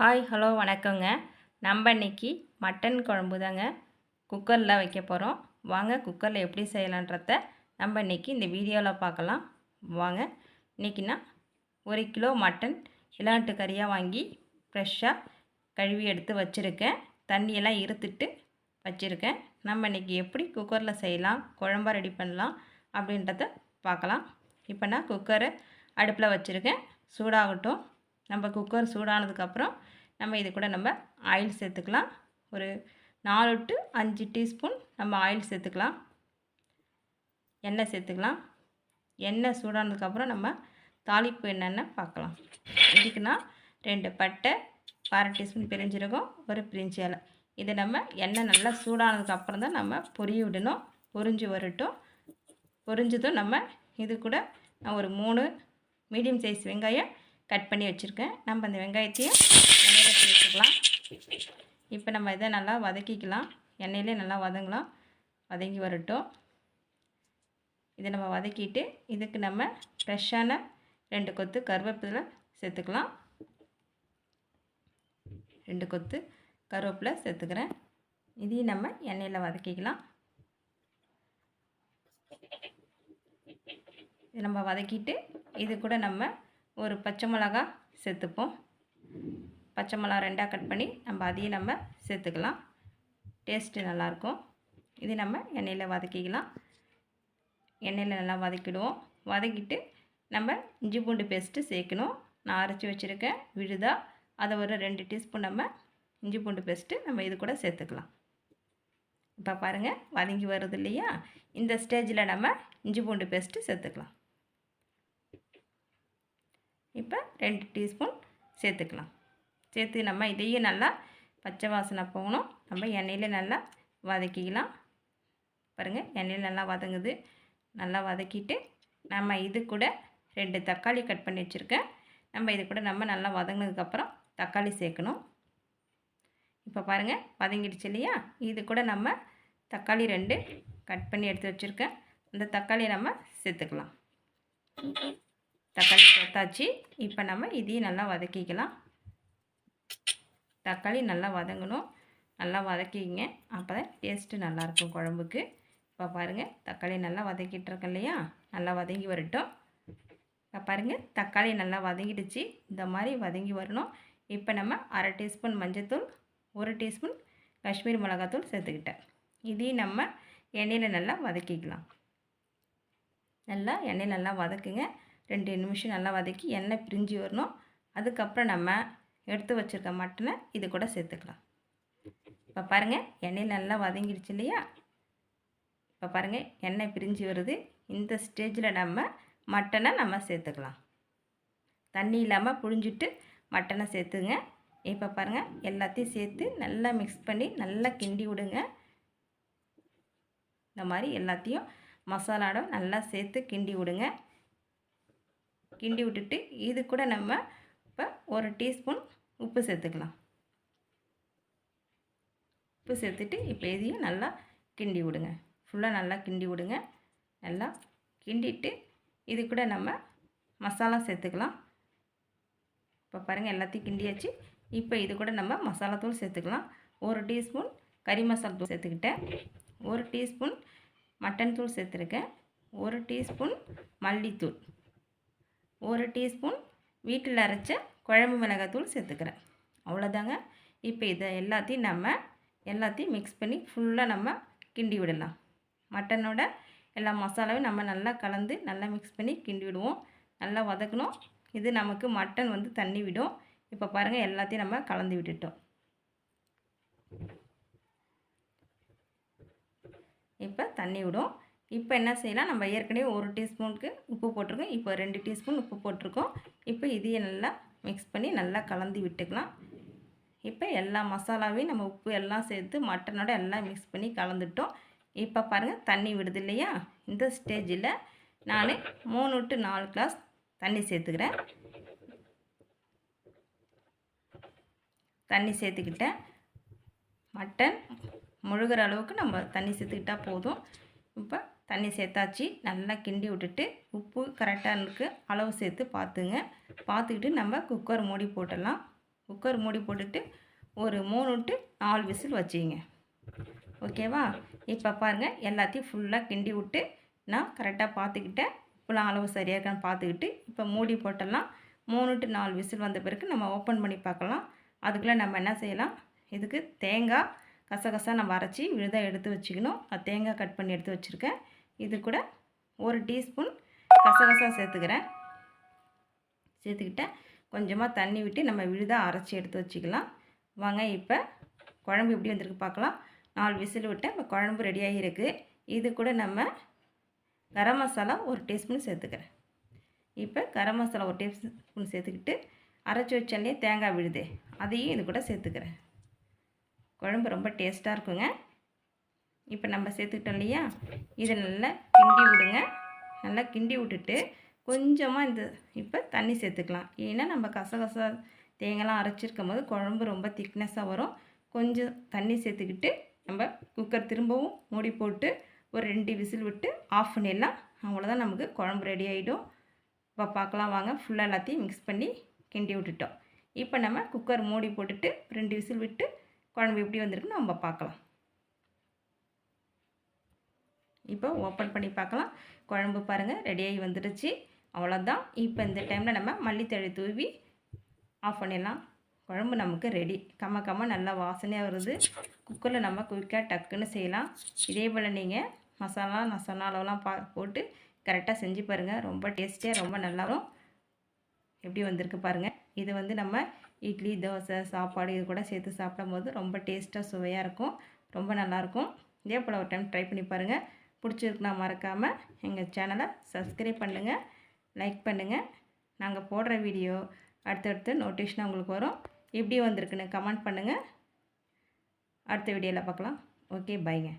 Hi hello வணக்கங்க. நம்ம இன்றைக்கி மட்டன் குழம்பு தாங்க குக்கரில் வைக்க போகிறோம் வாங்க குக்கரில் எப்படி செய்யலான்றத நம்ம இன்றைக்கி இந்த வீடியோவில் பார்க்கலாம். வாங்க இன்றைக்கி நான் ஒரு கிலோ மட்டன் இளாட்டு கறியாக வாங்கி ஃப்ரெஷ்ஷாக கழுவி எடுத்து வச்சுருக்கேன். தண்ணியெல்லாம் இருத்துட்டு வச்சுருக்கேன். நம்ம இன்றைக்கி எப்படி குக்கரில் செய்யலாம் குழம்பா ரெடி பண்ணலாம் அப்படின்றத பார்க்கலாம். இப்போ நான் குக்கரை அடுப்பில் வச்சுருக்கேன். சூடாகட்டும். நம்ம குக்கர் சூடானதுக்கப்புறம் நம்ம இது கூட நம்ம ஆயில் சேர்த்துக்கலாம். ஒரு நாலு டு அஞ்சு டீஸ்பூன் நம்ம ஆயில் சேர்த்துக்கலாம். எண்ணெய் சேர்த்துக்கலாம். எண்ணெய் சூடானதுக்கப்புறம் நம்ம தாளிப்பு என்னென்னு பார்க்கலாம். இதுக்குன்னா ரெண்டு பட்டை அரை டீஸ்பூன் பிரிஞ்சிருக்கும் ஒரு பிரிஞ்சி இலை. இதை நம்ம எண்ணெய் நல்லா சூடானதுக்கப்புறம் தான் நம்ம பொரிய விடணும். பொரிஞ்சு வரட்டும். பொரிஞ்சதும் நம்ம இது கூட நான் ஒரு மூணு மீடியம் சைஸ் வெங்காயம் கட் பண்ணி வச்சுருக்கேன். நம்ம அந்த வெங்காயத்தையும் எண்ணெயில் சேர்த்துக்கலாம். இப்போ நம்ம இதை நல்லா வதக்கிக்கலாம். எண்ணெயிலே நல்லா வதங்கலாம். வதங்கி வரட்டும். இதை நம்ம வதக்கிட்டு இதுக்கு நம்ம ஃப்ரெஷ்ஷான ரெண்டு கொத்து கருவேப்பிலை சேர்த்துக்கலாம். ரெண்டு கொத்து கருவேப்பிலை சேர்த்துக்கிறேன். இதையும் நம்ம எண்ணெயில் வதக்கிக்கலாம். இது நம்ம வதக்கிட்டு இது கூட நம்ம ஒரு பச்சை மிளகா சேர்த்துப்போம். பச்சை மிளகா ரெண்டாக கட் பண்ணி நம்ம அதையும் நம்ம சேர்த்துக்கலாம். டேஸ்ட்டு நல்லாயிருக்கும். இது நம்ம எண்ணெயில் வதக்கிக்கலாம். எண்ணெயில் நல்லா வதக்கிடுவோம். வதக்கிட்டு நம்ம இஞ்சி பூண்டு பேஸ்ட்டு சேர்க்கணும். நான் அரைச்சி வச்சுருக்கேன். விழுதா. அதை ஒரு ரெண்டு டீஸ்பூன் நம்ம இஞ்சி பூண்டு பேஸ்ட்டு நம்ம இது கூட சேர்த்துக்கலாம். இப்போ பாருங்கள் வதங்கி வருது இல்லையா? இந்த ஸ்டேஜில் நம்ம இஞ்சி பூண்டு பேஸ்ட்டு சேர்த்துக்கலாம். இப்போ ரெண்டு டீஸ்பூன் சேர்த்துக்கலாம். சேர்த்து நம்ம இதையும் நல்லா பச்சை வாசனை போகணும். நம்ம எண்ணெயில் நல்லா வதக்கிக்கலாம். பாருங்கள் எண்ணெயில் நல்லா வதங்குது. நல்லா வதக்கிட்டு நம்ம இது கூட ரெண்டு தக்காளி கட் பண்ணி வச்சுருக்கேன். நம்ம இது கூட நம்ம நல்லா வதங்கினதுக்கப்புறம் தக்காளி சேர்க்கணும். இப்போ பாருங்கள் வதங்கிடுச்சு இல்லையா? இது கூட நம்ம தக்காளி ரெண்டு கட் பண்ணி எடுத்து வச்சுருக்கேன். அந்த தக்காளியை நம்ம சேர்த்துக்கலாம். தக்காளி சேர்த்தாச்சு இப்போ நம்ம இதையும் நல்லா வதக்கிக்கலாம். தக்காளி நல்லா வதங்கணும். நல்லா வதக்கிங்க அப்போ தான் டேஸ்ட்டு நல்லாயிருக்கும் குழம்புக்கு. இப்போ பாருங்கள் தக்காளி நல்லா வதக்கிட்டு இருக்கேன் இல்லையா? நல்லா வதங்கி வரட்டும். இப்போ பாருங்கள் தக்காளி நல்லா வதங்கிடுச்சு. இந்த மாதிரி வதங்கி வரணும். இப்போ நம்ம அரை டீஸ்பூன் மஞ்சத்தூள் ஒரு டீஸ்பூன் காஷ்மீர் மிளகாத்தூள் சேர்த்துக்கிட்டேன். இதையும் நம்ம எண்ணெயில் நல்லா வதக்கிக்கலாம். நல்லா எண்ணெயில் நல்லா வதக்குங்க. ரெண்டு நிமிஷம் நல்லா வதக்கி எண்ணெய் பிரிஞ்சு வரணும். அதுக்கப்புறம் நம்ம எடுத்து வச்சுருக்க மட்டனை இது கூட சேர்த்துக்கலாம். இப்போ பாருங்கள் எண்ணெயில் நல்லா வதங்கிடுச்சு இல்லையா? இப்போ பாருங்கள் எண்ணெய் பிரிஞ்சு வருது. இந்த ஸ்டேஜில் நம்ம மட்டனை நம்ம சேர்த்துக்கலாம். தண்ணி இல்லாமல் புழிஞ்சிட்டு மட்டனை சேர்த்துங்க. இப்போ பாருங்கள் எல்லாத்தையும் சேர்த்து நல்லா மிக்ஸ் பண்ணி நல்லா கிண்டி விடுங்க. இந்த மாதிரி எல்லாத்தையும் மசாலாவோட நல்லா சேர்த்து கிண்டி விடுங்க. கிண்டி விட்டுட்டு இது கூட நம்ம இப்போ ஒரு டீஸ்பூன் உப்பு சேர்த்துக்கலாம். உப்பு சேர்த்துட்டு இப்போ இதையும் நல்லா கிண்டி விடுங்க. ஃபுல்லாக நல்லா கிண்டி விடுங்க. நல்லா கிண்டிட்டு இது கூட நம்ம மசாலா சேர்த்துக்கலாம். இப்போ பாருங்கள் எல்லாத்தையும் கிண்டியாச்சு. இப்போ இது கூட நம்ம மசாலா தூள் சேர்த்துக்கலாம். ஒரு டீஸ்பூன் கறி மசாலா தூள் சேர்த்துக்கிட்டேன். ஒரு டீஸ்பூன் மட்டன் தூள் சேர்த்துருக்கேன். ஒரு டீஸ்பூன் மல்லித்தூள். ஒரு டீஸ்பூன் வீட்டில் அரைச்ச குழம்பு மிளகாத்தூள் சேர்த்துக்கிறேன். அவ்வளோதாங்க. இப்போ இதை எல்லாத்தையும் நம்ம எல்லாத்தையும் மிக்ஸ் பண்ணி ஃபுல்லாக நம்ம கிண்டி விடலாம். மட்டனோட எல்லா மசாலாவையும் நம்ம நல்லா கலந்து நல்லா மிக்ஸ் பண்ணி கிண்டி விடுவோம். நல்லா வதக்கணும். இது நமக்கு மட்டன் வந்து தண்ணி விடும். இப்போ பாருங்கள் எல்லாத்தையும் நம்ம கலந்து விட்டுட்டோம். இப்போ தண்ணி விடும். இப்போ என்ன செய்யலாம்? நம்ம ஏற்கனவே ஒரு டீஸ்பூனுக்கு உப்பு போட்டிருக்கோம். இப்போ ரெண்டு டீஸ்பூன் உப்பு போட்டிருக்கோம். இப்போ இதையும் நல்லா மிக்ஸ் பண்ணி நல்லா கலந்து விட்டுக்கலாம். இப்போ எல்லா மசாலாவையும் நம்ம உப்பு எல்லாம் சேர்த்து மட்டனோட எல்லாம் மிக்ஸ் பண்ணி கலந்துட்டோம். இப்போ பாருங்கள் தண்ணி விடுது இல்லையா? இந்த ஸ்டேஜில் நான் மூணு டு நாலு கிளாஸ் தண்ணி சேர்த்துக்கிறேன். தண்ணி சேர்த்துக்கிட்டேன். மட்டன் முழுகிற அளவுக்கு நம்ம தண்ணி சேர்த்துக்கிட்டால் போதும். இப்போ தண்ணி சேர்த்தாச்சு. நல்லா கிண்டி விட்டுட்டு உப்பு கரெக்டாக இருக்குது அளவு சேர்த்து பார்த்துங்க. பார்த்துக்கிட்டு நம்ம குக்கர் மூடி போட்டுடலாம். குக்கர் மூடி போட்டுட்டு ஒரு மூணு டு நாலு விசில் வச்சிங்க. ஓகேவா இப்போ பாருங்கள் எல்லாத்தையும் ஃபுல்லாக கிண்டி விட்டு நான் கரெக்டாக பார்த்துக்கிட்டேன். இப்போலாம் அளவு சரியாக இருக்கான்னு பார்த்துக்கிட்டு இப்போ மூடி போட்டலாம் மூணு டு நாலு விசில் வந்த பிறகு நம்ம ஓப்பன் பண்ணி பார்க்கலாம். அதுக்குள்ளே நம்ம என்ன செய்யலாம்? இதுக்கு தேங்காய் கசகசா நம்ம அரைச்சி விழுதாக எடுத்து வச்சுக்கணும். அது தேங்காய் கட் பண்ணி எடுத்து வச்சுருக்கேன். இது கூட ஒரு டீஸ்பூன் கசகசா சேர்த்துக்கிறேன். சேர்த்துக்கிட்டேன். கொஞ்சமாக தண்ணி விட்டு நம்ம விழுதாக அரைச்சி எடுத்து வச்சுக்கலாம். வாங்க இப்போ குழம்பு எப்படி வந்திருக்கு பார்க்கலாம். நாலு விசில் விட்டேன் இப்போ குழம்பு ரெடியாகி இருக்குது இது கூட நம்ம கரம் மசாலா ஒரு டீஸ்பூன் சேர்த்துக்கிறேன். இப்போ கரம் மசாலா ஒரு டீஸ்பூன் சேர்த்துக்கிட்டு அரைச்சி வச்சாலே தேங்காய் விழுது. அதையும் இது கூட சேர்த்துக்கிறேன். குழம்பு ரொம்ப டேஸ்ட்டாக இருக்குங்க. இப்போ நம்ம சேர்த்துக்கிட்டோம் இல்லையா? இதை நல்லா கிண்டி விடுங்க. நல்லா கிண்டி விட்டுட்டு கொஞ்சமாக இந்த இப்போ தண்ணி சேர்த்துக்கலாம். ஏன்னா நம்ம கசகசா தேங்காய்லாம் அரைச்சிருக்கும் போது குழம்பு ரொம்ப திக்னஸாக வரும். கொஞ்சம் தண்ணி சேர்த்துக்கிட்டு நம்ம குக்கர் திரும்பவும் மூடி போட்டு ஒரு ரெண்டு விசில் விட்டு ஆஃப் பண்ணிடலாம். அவ்வளோதான் நமக்கு குழம்பு ரெடி ஆகிடும் இப்போ பார்க்கலாம் வாங்க. ஃபுல்லாக எல்லாத்தையும் மிக்ஸ் பண்ணி கிண்டி விட்டுட்டோம். இப்போ நம்ம குக்கர் மூடி போட்டுட்டு ரெண்டு விசில் விட்டு குழம்பு எப்படி வந்திருக்குன்னு நம்ம பார்க்கலாம். இப்போ ஓப்பன் பண்ணி பார்க்கலாம். குழம்பு பாருங்கள் ரெடியாகி வந்துடுச்சு. அவ்வளோதான் இப்போ இந்த டைமில் நம்ம மல்லித்தழை தூவி ஆஃப் பண்ணிடலாம். குழம்பு நமக்கு ரெடி கம்ம கம்ம நல்லா வாசனையாக வருது. குக்கரில் நம்ம குயிக்காக டக்குன்னு செய்யலாம். இதே போல் நீங்கள் மசாலா நான் சொன்ன அளவுலாம் பா போட்டு கரெக்டாக செஞ்சு பாருங்கள் ரொம்ப டேஸ்டியாக ரொம்ப நல்லாரும் எப்படி வந்திருக்கு பாருங்கள் இது வந்து நம்ம இட்லி தோசை சாப்பாடு இது கூட சேர்த்து சாப்பிடும்போது ரொம்ப டேஸ்ட்டாக சுவையாக இருக்கும். ரொம்ப நல்லாயிருக்கும் இதே போல் ஒரு டைம் ட்ரை பண்ணி பாருங்கள் பிடிச்சிருக்குன்னா மறக்காமல் எங்கள் சேனலை சப்ஸ்கிரைப் பண்ணுங்கள் லைக் பண்ணுங்கள் நாங்கள் போடுற வீடியோ அடுத்தடுத்து நோட்டிஃபிகேஷன் உங்களுக்கு வரும். எப்படி வந்திருக்குன்னு கமெண்ட் பண்ணுங்கள் அடுத்த வீடியோவில் பார்க்கலாம். ஓகே பைங்க